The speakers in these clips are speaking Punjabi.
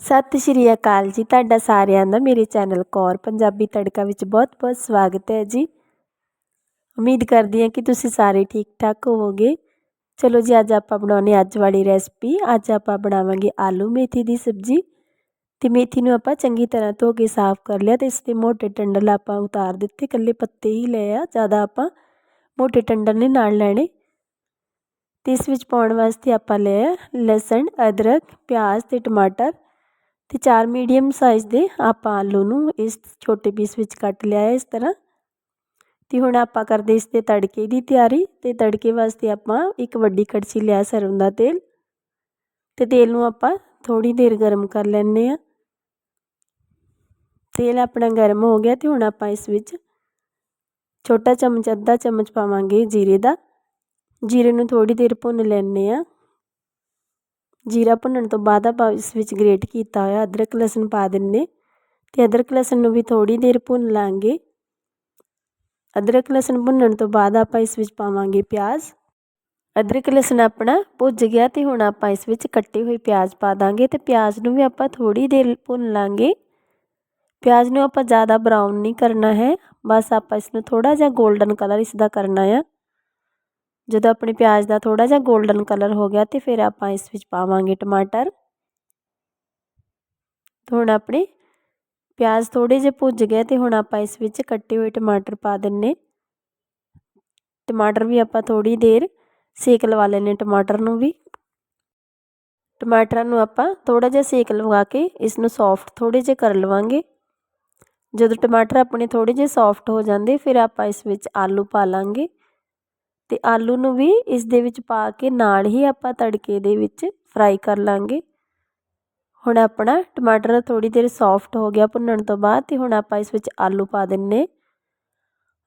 ਸਤਿ ਸ਼੍ਰੀ ਅਕਾਲ ਜੀ, ਤੁਹਾਡਾ ਸਾਰਿਆਂ ਦਾ ਮੇਰੇ ਚੈਨਲ ਕੌਰ ਪੰਜਾਬੀ ਤੜਕਾ ਵਿੱਚ ਬਹੁਤ-ਬਹੁਤ ਸਵਾਗਤ ਹੈ ਜੀ। ਉਮੀਦ ਕਰਦੀ ਹਾਂ ਕਿ ਤੁਸੀਂ ਸਾਰੇ ਠੀਕ-ਠਾਕ ਹੋਵੋਗੇ। ਚਲੋ ਜੀ, ਅੱਜ ਆਪਾਂ ਬਣਾਉਨੇ ਅੱਜ ਵਾਲੀ ਰੈਸਪੀ ਅੱਜ ਆਪਾਂ ਬਣਾਵਾਂਗੇ ਆਲੂ ਮੇਥੀ ਦੀ ਸਬਜ਼ੀ। ਤੇ ਮੇਥੀ ਨੂੰ ਆਪਾਂ ਚੰਗੀ ਤਰ੍ਹਾਂ ਧੋ ਕੇ ਸਾਫ਼ ਕਰ ਲਿਆ ਤੇ ਇਸ ਦੇ ਮੋਟੇ ਟੰਡਲ ਆਪਾਂ ਉਤਾਰ ਦਿੱਤੇ, ਇਕੱਲੇ ਪੱਤੇ ਹੀ ਲਏ ਆ, ਜ਼ਿਆਦਾ ਆਪਾਂ ਮੋਟੇ ਟੰਡਲ ਨੇ ਨਾਲ ਲੈਣੇ। ਤੇ ਇਸ ਵਿੱਚ ਪਾਉਣ ਵਾਸਤੇ ਆਪਾਂ ਲਿਆ ਲਸਣ, ਅਦਰਕ, ਪਿਆਜ਼ ਤੇ ਟਮਾਟਰ। ਤੇ ਚਾਰ ਮੀਡੀਅਮ ਸਾਈਜ਼ ਦੇ ਆਪਾਂ ਆਲੂ ਨੂੰ ਇਸ ਛੋਟੇ ਪੀਸ ਵਿੱਚ ਕੱਟ ਲਿਆ ਹੈ ਇਸ ਤਰ੍ਹਾਂ। ਤੇ ਹੁਣ ਆਪਾਂ ਕਰਦੇ ਇਸ ਤੇ ਤੜਕੇ ਦੀ ਤਿਆਰੀ ਤੇ ਤੜਕੇ ਵਾਸਤੇ ਆਪਾਂ ਇੱਕ ਵੱਡੀ ਕੜਛੀ ਲਿਆ ਸਰੋਂ ਦਾ ਤੇਲ। ਤੇ ਤੇਲ ਨੂੰ ਆਪਾਂ ਥੋੜੀ ਦੇਰ ਗਰਮ ਕਰ ਲੈਣੇ ਆ ਤੇਲ ਆਪਣਾ ਗਰਮ ਹੋ ਗਿਆ ਤੇ ਹੁਣ ਆਪਾਂ ਇਸ ਵਿੱਚ ਛੋਟਾ ਚਮਚ, ਅੱਧਾ ਚਮਚ ਪਾਵਾਂਗੇ ਜੀਰੇ ਦਾ। ਜੀਰੇ ਨੂੰ ਥੋੜੀ ਦੇਰ ਭੁੰਨ ਲੈਣੇ ਆ ਜੀਰਾ ਭੁੰਨਣ ਤੋਂ ਬਾਅਦ ਆਪਾਂ ਇਸ ਵਿੱਚ ਗ੍ਰੇਟ ਕੀਤਾ ਹੋਇਆ ਅਦਰਕ ਲਸਣ ਪਾ ਦਿੰਨੇ ਤੇ ਅਦਰਕ ਲਸਣ ਨੂੰ ਵੀ ਥੋੜੀ ਦੇਰ ਭੁੰਨ ਲਾਂਗੇ। ਅਦਰਕ ਲਸਣ ਭੁੰਨਣ ਤੋਂ ਬਾਅਦ ਆਪਾਂ ਇਸ ਵਿੱਚ ਪਾਵਾਂਗੇ ਪਿਆਜ਼। ਅਦਰਕ ਲਸਣ ਆਪਣਾ ਭੁੱਜ ਗਿਆ ਤੇ ਹੁਣ ਆਪਾਂ ਇਸ ਵਿੱਚ ਕੱਟੇ ਹੋਏ ਪਿਆਜ਼ ਪਾ ਦਾਂਗੇ ਤੇ ਪਿਆਜ਼ ਨੂੰ ਵੀ ਆਪਾਂ ਥੋੜੀ ਦੇਰ ਭੁੰਨ ਲਾਂਗੇ। ਪਿਆਜ਼ ਨੂੰ ਆਪਾਂ ਜ਼ਿਆਦਾ ਬਰਾਊਨ ਨਹੀਂ ਕਰਨਾ ਹੈ, ਬਸ ਆਪਾਂ ਇਸ ਨੂੰ ਥੋੜਾ ਜਿਹਾ 골ਡਨ ਕਲਰ ਇਸ ਦਾ ਕਰਨਾ ਆ। ਜਦੋਂ ਆਪਣੇ ਪਿਆਜ਼ ਦਾ ਥੋੜਾ ਜਿਹਾ 골ਡਨ ਕਲਰ ਹੋ ਗਿਆ ਤੇ ਫਿਰ ਆਪਾਂ ਇਸ ਵਿੱਚ ਪਾਵਾਂਗੇ ਟਮਾਟਰ। ਹੁਣ ਆਪਣੇ ਪਿਆਜ਼ ਥੋੜੇ ਜਿਹੇ ਭੁੱਜ ਗਏ ਤੇ ਹੁਣ ਆਪਾਂ ਇਸ ਵਿੱਚ ਕੱਟੇ ਹੋਏ ਟਮਾਟਰ ਪਾ ਦਿੰਨੇ। ਟਮਾਟਰ ਵੀ ਆਪਾਂ ਥੋੜੀ ਦੇਰ ਸੇਕ ਲਵਾ ਲੈਣੇ ਟਮਾਟਰ ਨੂੰ ਵੀ। ਟਮਾਟਰਾਂ ਨੂੰ ਆਪਾਂ ਥੋੜਾ ਜਿਹਾ ਸੇਕ ਲਵਾ ਕੇ ਇਸ ਨੂੰ ਸੌਫਟ ਥੋੜੇ ਜਿਹੇ ਕਰ ਲਵਾਂਗੇ। ਜਦੋਂ ਟਮਾਟਰ ਆਪਣੇ ਥੋੜੇ ਜਿਹੇ ਸੌਫਟ ਹੋ ਜਾਂਦੇ ਫਿਰ ਆਪਾਂ ਇਸ ਵਿੱਚ ਆਲੂ ਪਾ ਲਾਂਗੇ। ਅਤੇ ਆਲੂ ਨੂੰ ਵੀ ਇਸ ਦੇ ਵਿੱਚ ਪਾ ਕੇ ਨਾਲ ਹੀ ਆਪਾਂ ਤੜਕੇ ਦੇ ਵਿੱਚ ਫਰਾਈ ਕਰ ਲਾਂਗੇ। ਹੁਣ ਆਪਣਾ ਟਮਾਟਰ ਥੋੜੀ ਦੇਰ ਸੌਫਟ ਹੋ ਗਿਆ ਭੁੰਨਣ ਤੋਂ ਬਾਅਦ ਤੇ ਹੁਣ ਆਪਾਂ ਇਸ ਵਿੱਚ ਆਲੂ ਪਾ ਦਿੰਨੇ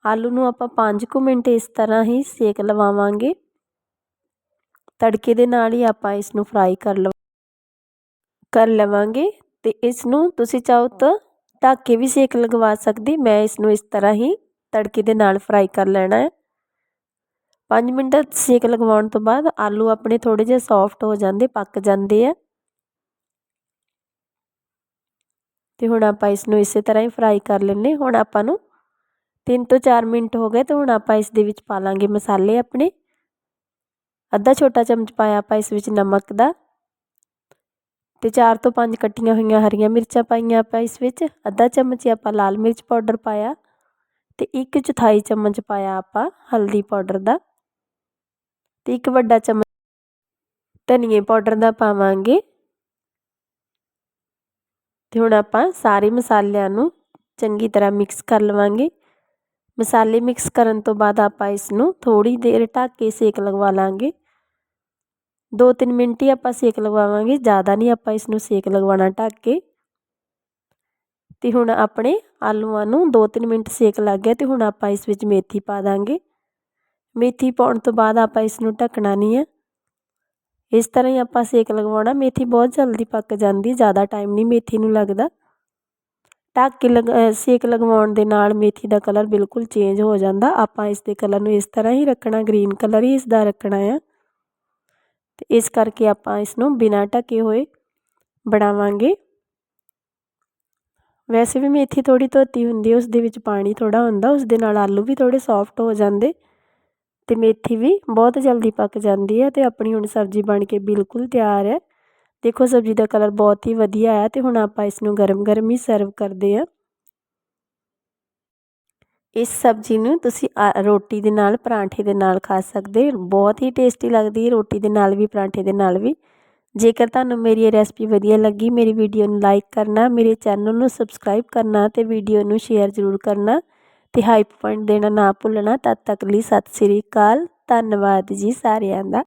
ਆਲੂ ਨੂੰ ਆਪਾਂ 5 ਕੁ ਮਿੰਟ ਇਸ ਤਰ੍ਹਾਂ ਹੀ ਸੇਕ ਲਵਾਵਾਂਗੇ। ਤੜਕੇ ਦੇ ਨਾਲ ਹੀ ਆਪਾਂ ਇਸ ਨੂੰ ਫਰਾਈ ਕਰ ਲਵਾਂ, ਕਰ ਲਵਾਂਗੇ ਤੇ ਇਸ ਨੂੰ ਤੁਸੀਂ ਚਾਹੋ ਤਾਂ ਢੱਕ ਕੇ ਵੀ ਸੇਕ ਲਗਵਾ ਸਕਦੇ, ਮੈਂ ਇਸ ਨੂੰ ਇਸ ਤਰ੍ਹਾਂ ਹੀ ਤੜਕੇ ਦੇ ਨਾਲ ਫਰਾਈ ਕਰ ਲੈਣਾ ਹੈ। 5 ਮਿੰਟ ਸੇਕ ਲਗਵਾਉਣ ਤੋਂ ਬਾਅਦ ਆਲੂ ਆਪਣੇ ਥੋੜੇ ਜਿਹਾ ਸੌਫਟ ਹੋ ਜਾਂਦੇ, ਪੱਕ ਜਾਂਦੇ ਆ। ਤੇ ਹੁਣ ਆਪਾਂ ਇਸ ਨੂੰ ਇਸੇ ਤਰ੍ਹਾਂ ਹੀ ਫਰਾਈ ਕਰ ਲੈਣੇ ਹੁਣ ਆਪਾਂ ਨੂੰ 3 ਤੋਂ 4 ਮਿੰਟ ਹੋ ਗਏ ਤੇ ਹੁਣ ਆਪਾਂ ਇਸ ਦੇ ਵਿੱਚ ਪਾ ਲਾਂਗੇ ਮਸਾਲੇ ਆਪਣੇ। ਅੱਧਾ ਛੋਟਾ ਚਮਚ ਪਾਇਆ ਆਪਾਂ ਇਸ ਵਿੱਚ ਨਮਕ ਦਾ। ਤੇ 4 ਤੋਂ 5 ਕੱਟੀਆਂ ਹੋਈਆਂ ਹਰੀਆਂ ਮਿਰਚਾਂ ਪਾਈਆਂ ਆਪਾਂ ਇਸ ਵਿੱਚ। ਅੱਧਾ ਚਮਚ ਆਪਾਂ ਲਾਲ ਮਿਰਚ ਪਾਊਡਰ ਪਾਇਆ। ਤੇ ਇੱਕ ਚੌਥਾਈ ਚਮਚ ਪਾਇਆ ਆਪਾਂ ਹਲਦੀ ਪਾਊਡਰ ਦਾ। ਤੇ ਇੱਕ ਵੱਡਾ ਚਮਚ ਧਨੀਏ ਪਾਊਡਰ ਦਾ ਪਾਵਾਂਗੇ। ਤੇ ਹੁਣ ਆਪਾਂ ਸਾਰੇ ਮਸਾਲਿਆਂ ਨੂੰ ਚੰਗੀ ਤਰ੍ਹਾਂ ਮਿਕਸ ਕਰ ਲਵਾਂਗੇ। ਮਸਾਲੇ ਮਿਕਸ ਕਰਨ ਤੋਂ ਬਾਅਦ ਆਪਾਂ ਇਸ ਨੂੰ ਥੋੜੀ ਦੇਰ ਢੱਕ ਕੇ ਸੇਕ ਲਗਵਾ ਲਾਂਗੇ। 2-3 ਮਿੰਟ ਹੀ ਆਪਾਂ ਸੇਕ ਲਗਵਾਵਾਂਗੇ, ਜ਼ਿਆਦਾ ਨਹੀਂ ਆਪਾਂ ਇਸ ਨੂੰ ਸੇਕ ਲਗਵਾਉਣਾ ਢੱਕ ਕੇ। ਤੇ ਹੁਣ ਆਪਣੇ ਆਲੂਆਂ ਨੂੰ 2-3 ਮਿੰਟ ਸੇਕ ਲੱਗ ਗਿਆ ਤੇ ਹੁਣ ਆਪਾਂ ਇਸ ਵਿੱਚ ਮੇਥੀ ਪਾ ਦਾਂਗੇ। ਮੇਥੀ ਪਾਉਣ ਤੋਂ ਬਾਅਦ ਆਪਾਂ ਇਸ ਨੂੰ ਢੱਕਣਾ ਨਹੀਂ ਹੈ। ਇਸ ਤਰ੍ਹਾਂ ਹੀ ਆਪਾਂ ਸੇਕ ਲਗਵਾਉਣਾ। ਮੇਥੀ ਬਹੁਤ ਜਲਦੀ ਪੱਕ ਜਾਂਦੀ ਜ਼ਿਆਦਾ ਟਾਈਮ ਨਹੀਂ ਮੇਥੀ ਨੂੰ ਲੱਗਦਾ। ਢੱਕ ਕੇ ਲਗ ਸੇਕ ਲਗਵਾਉਣ ਦੇ ਨਾਲ ਮੇਥੀ ਦਾ ਕਲਰ ਬਿਲਕੁਲ ਚੇਂਜ ਹੋ ਜਾਂਦਾ। ਆਪਾਂ ਇਸ ਦੇ ਕਲਰ ਨੂੰ ਇਸ ਤਰ੍ਹਾਂ ਹੀ ਰੱਖਣਾ ਗ੍ਰੀਨ ਕਲਰ ਹੀ ਇਸ ਦਾ ਰੱਖਣਾ ਆ। ਤੇ ਇਸ ਕਰਕੇ ਆਪਾਂ ਇਸ ਨੂੰ ਬਿਨਾਂ ਢਕੇ ਹੋਏ ਬਣਾਵਾਂਗੇ। ਵੈਸੇ ਵੀ ਮੇਥੀ ਥੋੜੀ ਧੋਤੀ ਹੁੰਦੀ ਹੈ ਉਸ ਦੇ ਵਿੱਚ ਪਾਣੀ ਥੋੜਾ ਹੁੰਦਾ ਉਸ ਦੇ ਨਾਲ ਆਲੂ ਵੀ ਥੋੜੇ ਸੌਫਟ ਹੋ ਜਾਂਦੇ। ਅਤੇ ਮੇਥੀ ਵੀ ਬਹੁਤ ਜਲਦੀ ਪੱਕ ਜਾਂਦੀ ਹੈ ਅਤੇ ਆਪਣੀ ਹੁਣ ਸਬਜ਼ੀ ਬਣ ਕੇ ਬਿਲਕੁਲ ਤਿਆਰ ਹੈ। ਦੇਖੋ ਸਬਜ਼ੀ ਦਾ ਕਲਰ ਬਹੁਤ ਹੀ ਵਧੀਆ ਆਇਆ ਅਤੇ ਹੁਣ ਆਪਾਂ ਇਸ ਨੂੰ ਗਰਮ-ਗਰਮ ਹੀ ਸਰਵ ਕਰਦੇ ਹਾਂ। ਇਸ ਸਬਜ਼ੀ ਨੂੰ ਤੁਸੀਂ ਰੋਟੀ ਦੇ ਨਾਲ, ਪਰਾਂਠੇ ਦੇ ਨਾਲ ਖਾ ਸਕਦੇ ਬਹੁਤ ਹੀ ਟੇਸਟੀ ਲੱਗਦੀ ਹੈ ਰੋਟੀ ਦੇ ਨਾਲ ਵੀ, ਪਰਾਂਠੇ ਦੇ ਨਾਲ ਵੀ। ਜੇਕਰ ਤੁਹਾਨੂੰ ਮੇਰੀ ਇਹ ਰੈਸਪੀ ਵਧੀਆ ਲੱਗੀ, ਮੇਰੀ ਵੀਡੀਓ ਨੂੰ ਲਾਈਕ ਕਰਨਾ, ਮੇਰੇ ਚੈਨਲ ਨੂੰ ਸਬਸਕ੍ਰਾਈਬ ਕਰਨਾ ਤੇ ਵੀਡੀਓ ਨੂੰ ਸ਼ੇਅਰ ਜ਼ਰੂਰ ਕਰਨਾ। ਤੇ ਹਾਈਪ ਪੁਆਇੰਟ ਦੇਣਾ ਨਾ ਭੁੱਲਣਾ। ਤਦ ਤੱਕ ਲਈ ਸਤਿ ਸ੍ਰੀ ਅਕਾਲ। ਧੰਨਵਾਦ ਜੀ ਸਾਰਿਆਂ ਦਾ।